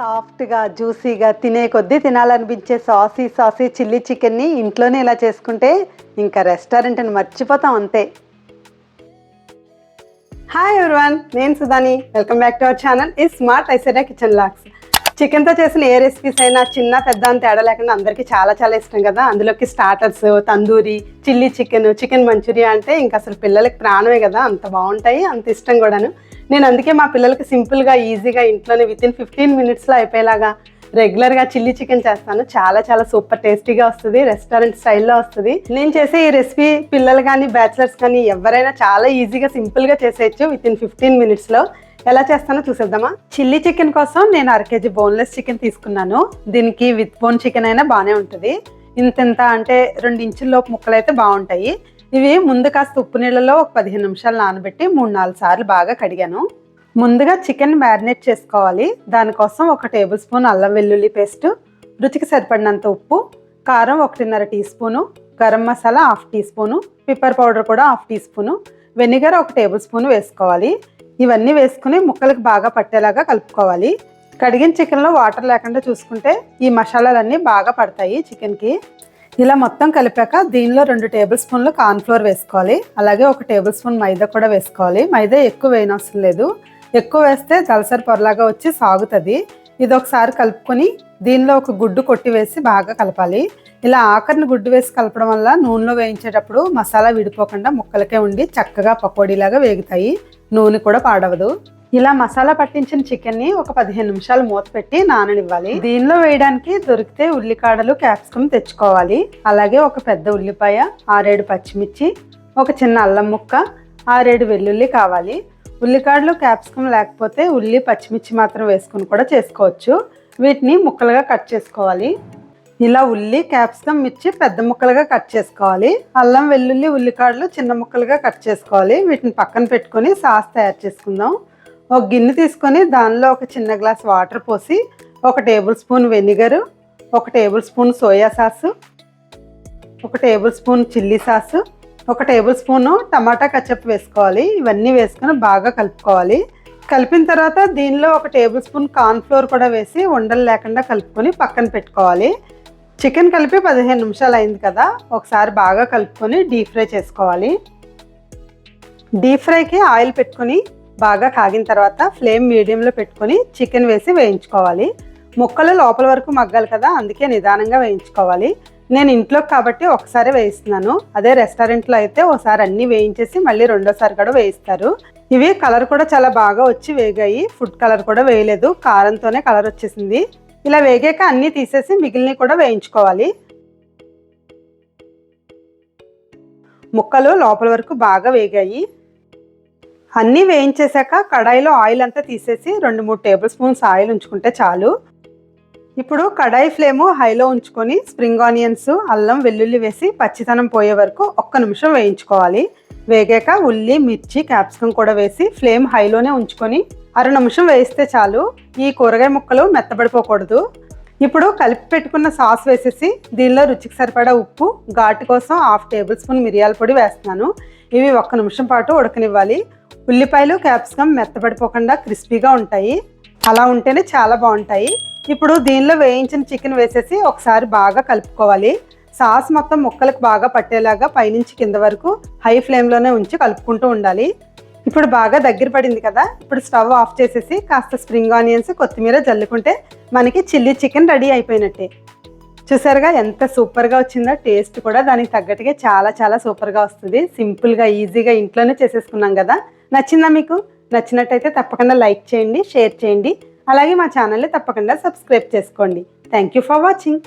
సాఫ్ట్గా జ్యూసీగా తినే కొద్దీ తినాలనిపించే సాసీ సాసీ చిల్లీ చికెన్ని ఇంట్లోనే ఇలా చేసుకుంటే ఇంకా రెస్టారెంట్ అని మర్చిపోతాం అంతే. హాయ్ ఎవరివన్ నేను సుధాని. Welcome back to our channel. ఈ స్మార్ట్ ఐశ్వర్య కిచెన్ లాక్స్. చికెన్తో చేసిన ఏ రెసిపీస్ అయినా చిన్న పెద్ద అని తేడా లేకుండా అందరికీ చాలా చాలా ఇష్టం కదా. అందులోకి starters tandoori chilli chicken chicken manchurian అంటే ఇంకా అసలు పిల్లలకి ప్రాణమే కదా. అంత బాగుంటాయి అంత ఇష్టం కూడాను. నేను అందుకే మా పిల్లలకి సింపుల్గా ఈజీగా ఇంట్లోనే విత్ ఇన్ ఫిఫ్టీన్ మినిట్స్లో అయిపోయేలాగా రెగ్యులర్గా చిల్లీ చికెన్ చేస్తాను. చాలా చాలా సూపర్ టేస్టీగా వస్తుంది రెస్టారెంట్ స్టైల్లో వస్తుంది. నేను చేసే ఈ రెసిపీ పిల్లలు కానీ బ్యాచిలర్స్ కానీ ఎవరైనా చాలా ఈజీగా సింపుల్గా చేసేయచ్చు విత్ ఇన్ ఫిఫ్టీన్ మినిట్స్లో ఎలా చేస్తానో చూసేద్దామా? చిల్లీ చికెన్ కోసం నేను అర కేజీ బోన్లెస్ చికెన్ తీసుకున్నాను. దీనికి విత్ బోన్ చికెన్ అయినా బాగానే ఉంటుంది. ఇంత ఇంత అంటే రెండు ఇంచుల లోపు ముక్కలు అయితే బాగుంటాయి. ఇవి ముందు కాస్త ఉప్పు నీళ్ళలో ఒక పదిహేను నిమిషాలు నానబెట్టి మూడు నాలుగు సార్లు బాగా కడిగాను. ముందుగా చికెన్ మ్యారినేట్ చేసుకోవాలి. దానికోసం ఒక టేబుల్ స్పూన్ అల్లం వెల్లుల్లి పేస్ట్ రుచికి సరిపడినంత ఉప్పు కారం ఒకటిన్నర teaspoon garam masala half teaspoon pepper powder కూడా హాఫ్ టీ స్పూను వెనిగర్ ఒక టేబుల్ స్పూన్ వేసుకోవాలి. ఇవన్నీ వేసుకుని ముక్కలకు బాగా పట్టేలాగా కలుపుకోవాలి. కడిగిన చికెన్లో వాటర్ లేకుండా చూసుకుంటే ఈ మసాలాలన్నీ బాగా పడతాయి చికెన్కి. ఇలా మొత్తం కలిపాక దీనిలో రెండు టేబుల్ స్పూన్లు కార్న్ఫ్లోర్ వేసుకోవాలి. అలాగే ఒక టేబుల్ స్పూన్ మైదా కూడా వేసుకోవాలి. మైదా ఎక్కువ వేయనవసరం లేదు. ఎక్కువ వేస్తే దలసరి పొరలాగా వచ్చి సాగుతుంది. ఇది ఒకసారి కలుపుకొని దీనిలో ఒక గుడ్డు కొట్టి వేసి బాగా కలపాలి. ఇలా ఆఖరిని గుడ్డు వేసి కలపడం వల్ల నూనెలో వేయించేటప్పుడు మసాలా విడిపోకుండా ముక్కలకే ఉండి చక్కగా పకోడీలాగా వేగుతాయి. నూనె కూడా పాడవదు. ఇలా మసాలా పట్టించిన చికెన్ని ఒక పదిహేను నిమిషాలు మూత పెట్టి నాననివ్వాలి. దీనిలో వేయడానికి దొరికితే ఉల్లికాడలు క్యాప్సికమ్ తెచ్చుకోవాలి. అలాగే ఒక పెద్ద ఉల్లిపాయ ఆరేడు పచ్చిమిర్చి ఒక చిన్న అల్లం ముక్క ఆరేడు వెల్లుల్లి కావాలి. ఉల్లికాడలు క్యాప్సికమ్ లేకపోతే ఉల్లి పచ్చిమిర్చి మాత్రం వేసుకుని కూడా చేసుకోవచ్చు. వీటిని ముక్కలుగా కట్ చేసుకోవాలి. ఇలా ఉల్లి క్యాప్సికమ్ మిర్చి పెద్ద ముక్కలుగా కట్ చేసుకోవాలి. అల్లం వెల్లుల్లి ఉల్లికాడలు చిన్న ముక్కలుగా కట్ చేసుకోవాలి. వీటిని పక్కన పెట్టుకొని సాస్ తయారు చేసుకుందాం. ఒక గిన్నె తీసుకొని దానిలో ఒక చిన్న గ్లాస్ వాటర్ పోసి ఒక టేబుల్ స్పూన్ వెనిగరు ఒక టేబుల్ స్పూన్ సోయా సాసు ఒక టేబుల్ స్పూన్ చిల్లీ సాసు ఒక టేబుల్ స్పూను టమాటా కచ్చప్ వేసుకోవాలి. ఇవన్నీ వేసుకొని బాగా కలుపుకోవాలి. కలిపిన తర్వాత దీనిలో ఒక టేబుల్ స్పూన్ కార్న్ఫ్లోర్ కూడా వేసి ఉండలు లేకుండా కలుపుకొని పక్కన పెట్టుకోవాలి. చికెన్ కలిపి పదిహేను నిమిషాలు అయింది కదా ఒకసారి బాగా కలుపుకొని డీప్ ఫ్రై చేసుకోవాలి. డీప్ ఫ్రైకి ఆయిల్ పెట్టుకొని బాగా కాగిన తర్వాత ఫ్లేమ్ మీడియంలో పెట్టుకొని చికెన్ వేసి వేయించుకోవాలి. ముక్కలు లోపల వరకు మగ్గాలి కదా అందుకే నిదానంగా వేయించుకోవాలి. నేను ఇంట్లో కాబట్టి ఒకసారి వేయిస్తున్నాను. అదే రెస్టారెంట్లో అయితే ఒకసారి అన్నీ వేయించేసి మళ్ళీ రెండోసారి కూడా వేయిస్తారు. ఇవి కలర్ కూడా చాలా బాగా వచ్చి వేగాయి. ఫుడ్ కలర్ కూడా వేయలేదు. కారంతోనే కలర్ వచ్చేసింది. ఇలా వేగాక అన్నీ తీసేసి మిగిలినవి కూడా వేయించుకోవాలి. ముక్కలు లోపల వరకు బాగా వేగాయి. అన్నీ వేయించేశాక కడాయిలో ఆయిల్ అంతా తీసేసి రెండు మూడు టేబుల్ స్పూన్స్ ఆయిల్ ఉంచుకుంటే చాలు. ఇప్పుడు కడాయి ఫ్లేము హైలో ఉంచుకొని స్ప్రింగ్ ఆనియన్స్ అల్లం వెల్లుల్లి వేసి పచ్చితనం పోయే వరకు ఒక్క నిమిషం వేయించుకోవాలి. వేగాక ఉల్లి మిర్చి క్యాప్సికం కూడా వేసి ఫ్లేమ్ హైలోనే ఉంచుకొని అర నిమిషం వేయిస్తే చాలు. ఈ కూరగాయ ముక్కలు మెత్తబడిపోకూడదు. ఇప్పుడు కలిపి పెట్టుకున్న సాస్ వేసేసి దీనిలో రుచికి సరిపడా ఉప్పు ఘాటు కోసం హాఫ్ టేబుల్ స్పూన్ మిరియాల పొడి వేస్తున్నాను. ఇవి ఒక్క నిమిషం పాటు ఉడకనివ్వాలి. ఉల్లిపాయలు క్యాప్సికమ్ మెత్తపడిపోకుండా క్రిస్పీగా ఉంటాయి. అలా ఉంటేనే చాలా బాగుంటాయి. ఇప్పుడు దీనిలో వేయించిన చికెన్ వేసేసి ఒకసారి బాగా కలుపుకోవాలి. సాస్ మొత్తం ముక్కలకు బాగా పట్టేలాగా పైనుంచి కింద వరకు హై ఫ్లేమ్లోనే ఉంచి కలుపుకుంటూ ఉండాలి. ఇప్పుడు బాగా దగ్గర పడింది కదా ఇప్పుడు స్టవ్ ఆఫ్ చేసేసి కాస్త స్ప్రింగ్ ఆనియన్స్ కొత్తిమీర జల్లుకుంటే మనకి చిల్లీ చికెన్ రెడీ అయిపోయినట్టే. చూసారుగా ఎంత సూపర్గా వచ్చిందో టేస్ట్ కూడా దానికి తగ్గట్టుగా చాలా చాలా సూపర్గా వస్తుంది. సింపుల్గా ఈజీగా ఇంట్లోనే చేసేసుకున్నాం కదా. నచ్చిందా మీకు? నచ్చినట్టయితే తప్పకుండా లైక్ చేయండి షేర్ చేయండి. అలాగే మా ఛానల్ని తప్పకుండా సబ్స్క్రైబ్ చేసుకోండి. Thank you for watching